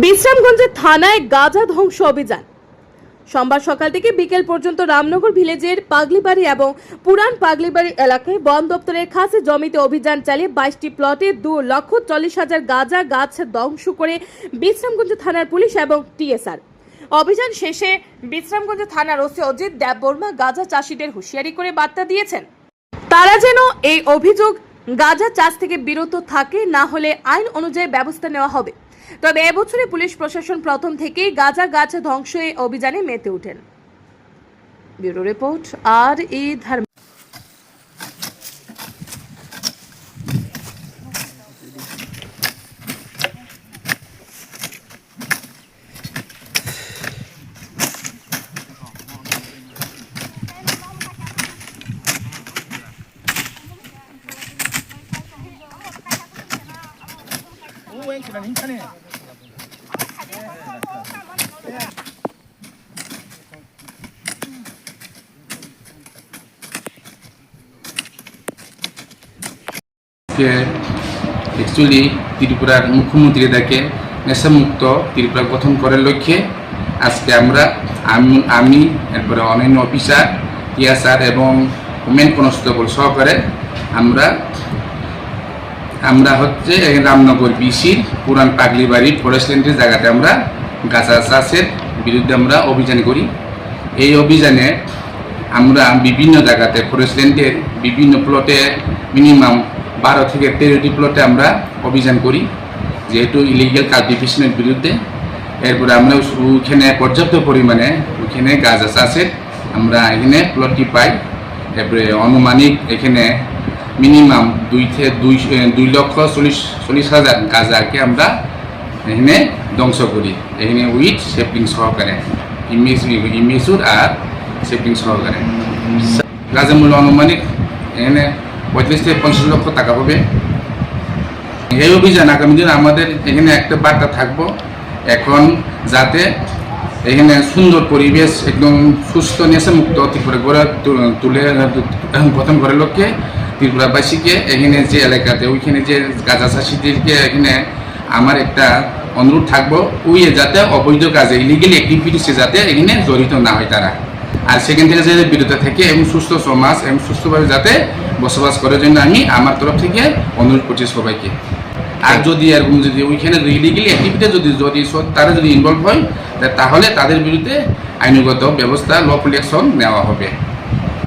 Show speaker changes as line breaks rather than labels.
বিশ্রামগঞ্জের থানায় গাঁজা ধ্বংস অভিযান। সোমবার সকাল থেকে বিকেল পর্যন্ত রামনগর ভিলেজের পাগলিবাড়ি এবং পুরান পাগলিবাড়ি এলাকায় বন দপ্তরের খাসে জমিতে অভিযান চালিয়ে বাইশটি প্লটে দু লক্ষ চল্লিশ হাজার গাঁজা গাছ ধ্বংস করে বিশ্রামগঞ্জ থানার পুলিশ এবং টিএসআর। অভিযান শেষে বিশ্রামগঞ্জ থানার ওসি অজিত দেববর্মা গাঁজা চাষিদের হুঁশিয়ারি করে বার্তা দিয়েছেন। তারা যেন এই অভিযোগ গাঁজা চাষ থেকে বিরত থাকে, না হলে আইন অনুযায়ী ব্যবস্থা নেওয়া হবে। তবে এবছরে পুলিশ প্রশাসন প্রথম থেকেই গাঁজা গাছ ধ্বংস অভিযানে মেতে ওঠেন। ব্যুরো রিপোর্ট, আর ই ধর্ম
যে অ্যাকচুয়ালি ত্রিপুরার মুখ্যমন্ত্রী তাকে নেশামুক্ত ত্রিপুরা গঠন করার লক্ষ্যে আজকে আমরা আমি আমি এরপরে অন্যান্য অফিসার টিএসআর এবং মেন কনস্টেবল সহকারে আমরা আমরা হচ্ছে রামনগর বিসির পুরান পাগলি বাড়ি ফরেস্ট ল্যান্ডের জায়গাতে আমরা গাছা চাষের বিরুদ্ধে আমরা অভিযান করি। এই অভিযানে আমরা বিভিন্ন জায়গাতে ফরেস্ট ল্যান্ডের বিভিন্ন প্লটে মিনিমাম বারো থেকে তেরোটি প্লটে আমরা অভিযান করি, যেহেতু ইলিগেল কাল্টিভেশনের বিরুদ্ধে। এরপরে আমরা ওইখানে পর্যাপ্ত পরিমাণে, ওইখানে গাঁজা চাষের আমরা এখানে প্লটটি পাই। তারপরে আনুমানিক এখানে মিনিমাম দুই থেকে দুই দুই লক্ষ চল্লিশ চল্লিশ হাজার গাজাকে আমরা এখানে ধ্বংস করি। এখানে উইথ সেফটিং সহকারে। ইমেজ ইমেজুর আর সেফটিং সহকারে। গাঁজা মূল্য আনুমানিক এখানে পঁয়ত্রিশ থেকে পঞ্চাশ লক্ষ টাকা হবে। এই অভিযান আগামী দিন আমাদের এখানে একটা বার্তা থাকব। এখন যাতে এখানে সুন্দর পরিবেশ, একদম সুস্থ নেশামুক্ত ত্রিপুরা গড়ে তুলে গঠন করার লক্ষ্যে ত্রিপুরাবাসীকে এখানে যে এলাকাতে, ওইখানে যে গাঁজা চাষিদেরকে এখানে আমার একটা অনুরোধ থাকব ওই যাতে অবৈধ কাজে ইলিগেল অ্যাক্টিভিটিসে যাতে এখানে জড়িত না হয় তারা। আর সেখান থেকে যাতে বিরত থাকে এবং সুস্থ সমাজ এবং সুস্থভাবে যাতে বসবাস করার জন্য আমি আমার তরফ থেকে অনুরোধ করছি সবাইকে। আর যদি এরকম যদি ওইখানে ইলিগেল অ্যাক্টিভিটি যদি যদি তারা যদি ইনভলভ হয় তাহলে তাদের বিরুদ্ধে আইনগত ব্যবস্থা লফুল অ্যাকশন নেওয়া হবে।